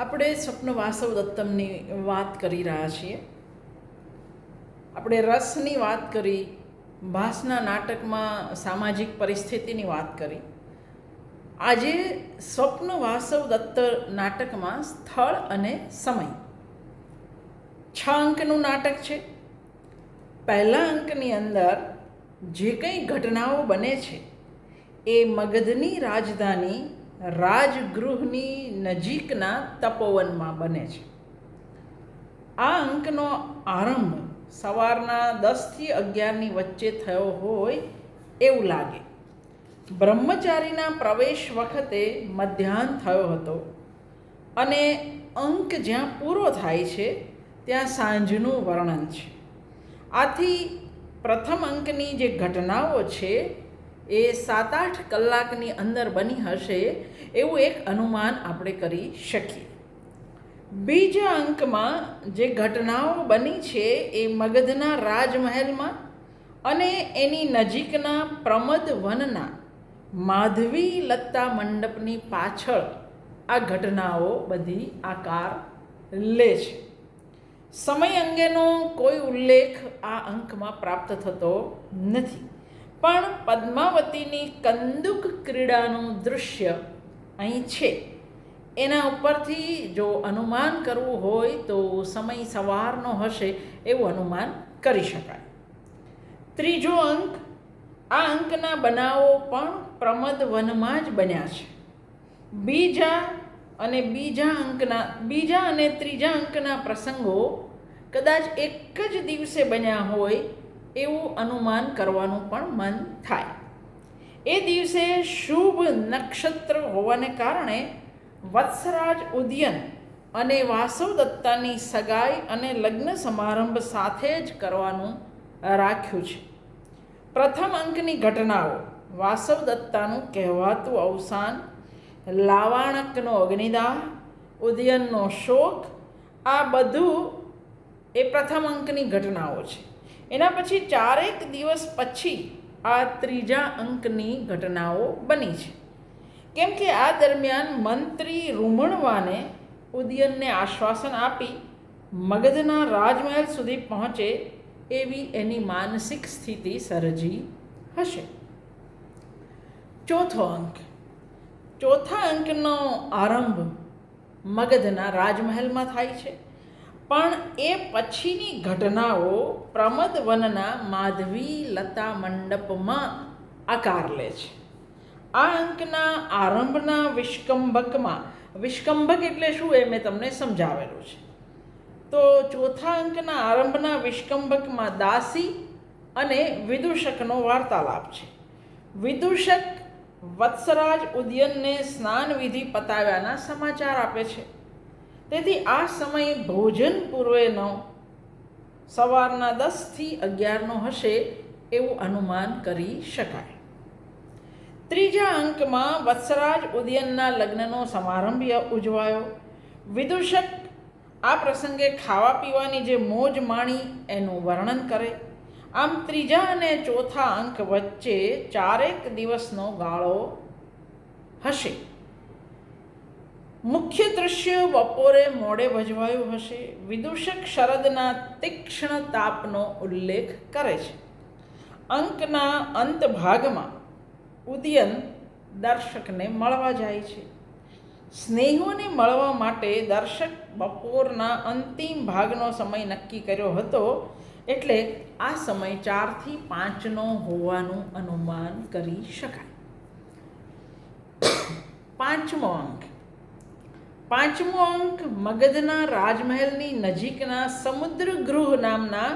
આપણે સ્વપ્ન વાસવ દત્તમની વાત કરી રહ્યા છીએ. આપણે રસની વાત કરી, ભાસના નાટકમાં સામાજિક પરિસ્થિતિની વાત કરી. આજે સ્વપ્ન વાસવ દત્ત નાટકમાં સ્થળ અને સમય. છ અંકનું નાટક છે. પહેલા અંકની અંદર જે કંઈ ઘટનાઓ બને છે, એ મગધની રાજધાની રાજગૃહની નજીકના તપોવનમાં બને છે. આ અંકનો આરંભ સવારના દસથી અગિયારની વચ્ચે થયો હોય એવું લાગે. બ્રહ્મચારીના પ્રવેશ વખતે મધ્યાહન થયો હતો અને અંક જ્યાં પૂરો થાય છે, ત્યાં સાંજનું વર્ણન છે. આથી પ્રથમ અંકની જે ઘટનાઓ છે એ સાત આઠ કલાકની અંદર બની હશે એવું એક અનુમાન આપણે કરી શકીએ. બીજા અંકમાં જે ઘટનાઓ બની છે એ મગધના રાજમહેલમાં અને એની નજીકના પ્રમદ વનના માધવી લત્તા મંડપની પાછળ આ ઘટનાઓ બધી આકાર લે છે. સમય અંગેનો કોઈ ઉલ્લેખ આ અંકમાં પ્રાપ્ત થતો નથી. પણ પદ્માવતીની કંદુક ક્રીડાનું દૃશ્ય અહીં છે. એના ઉપરથી જો અનુમાન કરવું હોય તો સમય સવારનો હશે એવું અનુમાન કરી શકાય. ત્રીજો અંક, આ અંકના બનાવો પણ પ્રમદ વનમાં જ બન્યા છે. બીજા અને બીજા અંકના, બીજા અને ત્રીજા અંકના પ્રસંગો કદાચ એક જ દિવસે બન્યા હોય એવું અનુમાન કરવાનું પણ મન થાય. એ દિવસે શુભ નક્ષત્ર હોવાને કારણે વત્સરાજ ઉદયન અને વાસવ દત્તાની સગાઈ અને લગ્ન સમારંભ સાથે જ કરવાનું રાખ્યું છે. પ્રથમ અંકની ઘટનાઓ. વાસવ દત્તાનું કહેવાતું અવસાન, લાવાણકનો અગ્નિદાહ, ઉદયનનો શોક, આ બધું એ પ્રથમ અંકની ઘટનાઓ છે. એના પછી ચારેક દિવસ પછી આ ત્રીજા અંકની ઘટનાઓ બની છે. કેમ કે આ દરમિયાન મંત્રી રૂમણવાને ઉદયનને આશ્વાસન આપી મગધના રાજમહેલ સુધી પહોંચે એવી એની માનસિક સ્થિતિ સર્જી હશે. ચોથો અંક. ચોથા અંકનો આરંભ મગધના રાજમહેલમાં થાય છે. પણ એ પછીની ઘટનાઓ પ્રમદ વનના માધવી લતા મંડપમાં આકાર લે છે. આ અંકના આરંભના વિષ્કંભકમાં, વિષ્કંભક એટલે શું એ મેં તમને સમજાવેલું છે. તો ચોથા અંકના આરંભના વિષ્કંભકમાં દાસી અને વિદૂષકનો વાર્તાલાપ છે. વિદૂષક વત્સરાજ ઉદયનને સ્નાન વિધિ પતાવ્યાના સમાચાર આપે છે. તેથી આ સમય ભોજન પૂર્વેનો સવારના દસથી અગિયારનો હશે એવું અનુમાન કરી શકાય. ત્રીજા અંકમાં વત્સરાજ ઉદયનના લગ્નનો સમારંભ ઉજવાયો. વિદૂષક આ પ્રસંગે ખાવા પીવાની જે મોજ માણી એનું વર્ણન કરે. આમ ત્રીજા અને ચોથા અંક વચ્ચે ચારેક દિવસનો ગાળો હશે. મુખ્ય દૃશ્ય બપોરે મોડે ભજવાયું હશે. વિદૂષક શરદના તીક્ષ્ણ તાપનો ઉલ્લેખ કરે છે. અંકના અંત ભાગમાં ઉદયન દર્શકને મળવા જાય છે. સ્નેહોને મળવા માટે દર્શક બપોરના અંતિમ ભાગનો સમય નક્કી કર્યો હતો એટલે આ સમય ચારથી પાંચનો હોવાનું અનુમાન કરી શકાય. પાંચમો અંક. પાંચમો અંક મગધના રાજમહેલની નજીકના સમુદ્રગૃહ નામના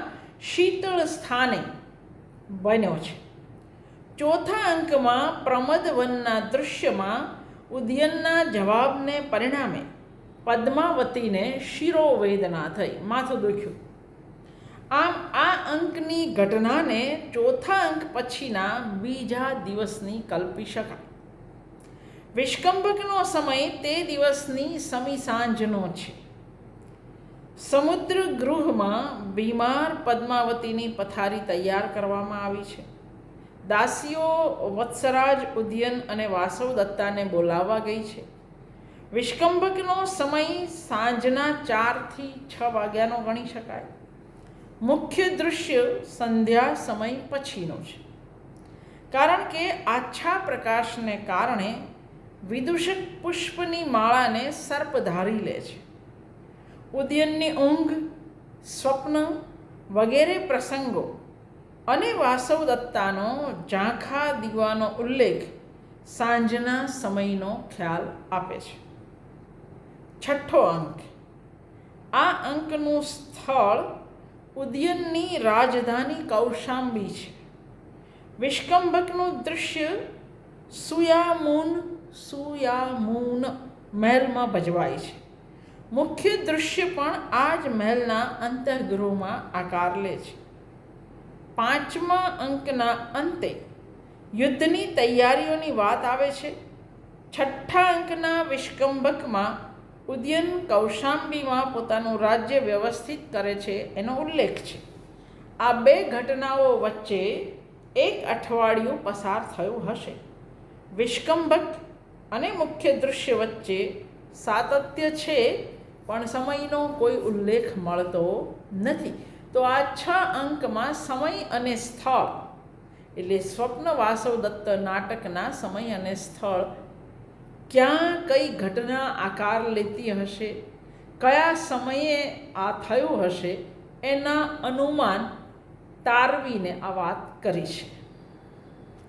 શીતળ સ્થાને બન્યો છે. ચોથા અંકમાં પ્રમદ વનના દૃશ્યમાં ઉદયનના જવાબને પરિણામે પદ્માવતીને શિરોવેદના થઈ, માથું દુખ્યું. આમ આ અંકની ઘટનાને ચોથા અંક પછીના બીજા દિવસની કલ્પી શકાય. વિષ્કંભકનો સમય તે દિવસની સમી સાંજનો છે. સમુદ્ર ગૃહમાં બીમાર પદ્માવતીની પથારી તૈયાર કરવામાં આવી છે. દાસીઓ વત્સરાજ, ઉદ્યન અને વાસવ દત્તાને બોલાવવા ગઈ છે. વિષ્કંભકનો સમય સાંજના ચારથી છ વાગ્યાનો ગણી શકાય. મુખ્ય દૃશ્ય સંધ્યા સમય પછીનો છે. કારણ કે આછા પ્રકાશને કારણે વિદૂષક પુષ્પની માળાને સર્પ ધારી લે છે. ઉદયનની ઊંઘ, સ્વપ્ન વગેરે પ્રસંગો અને વાસવદત્તાનો ઝાંખા દીવાનો ઉલ્લેખ સાંજના સમયનો ખ્યાલ આપે છે. છઠ્ઠો અંક. આ અંકનું સ્થળ ઉદયનની રાજધાની કૌશાંબી છે. વિષ્કંભકનું દૃશ્ય સુયામૂન સુયામૂન મહેલમાં ભજવાય છે. મુખ્ય દૃશ્ય પણ આ જ મહેલના અંતઃગૃહમાં આકાર લે છે. પાંચમા અંકના અંતે યુદ્ધની તૈયારીઓની વાત આવે છે. છઠ્ઠા અંકના વિષ્કંભકમાં ઉદયન કૌશાંબીમાં પોતાનું રાજ્ય વ્યવસ્થિત કરે છે એનો ઉલ્લેખ છે. આ બે ઘટનાઓ વચ્ચે એક અઠવાડિયું પસાર થયું હશે. વિષ્કંભક અને મુખ્ય દૃશ્ય વચ્ચે સાતત્ય છે, પણ સમયનો કોઈ ઉલ્લેખ મળતો નથી. તો આ છ અંકમાં સમય અને સ્થળ, એટલે સ્વપ્ન વાસવ દત્ત નાટકના સમય અને સ્થળ, ક્યાં કઈ ઘટના આકાર લેતી હશે, કયા સમયે આ થયું હશે, એના અનુમાન તારવીને આ વાત કરી છે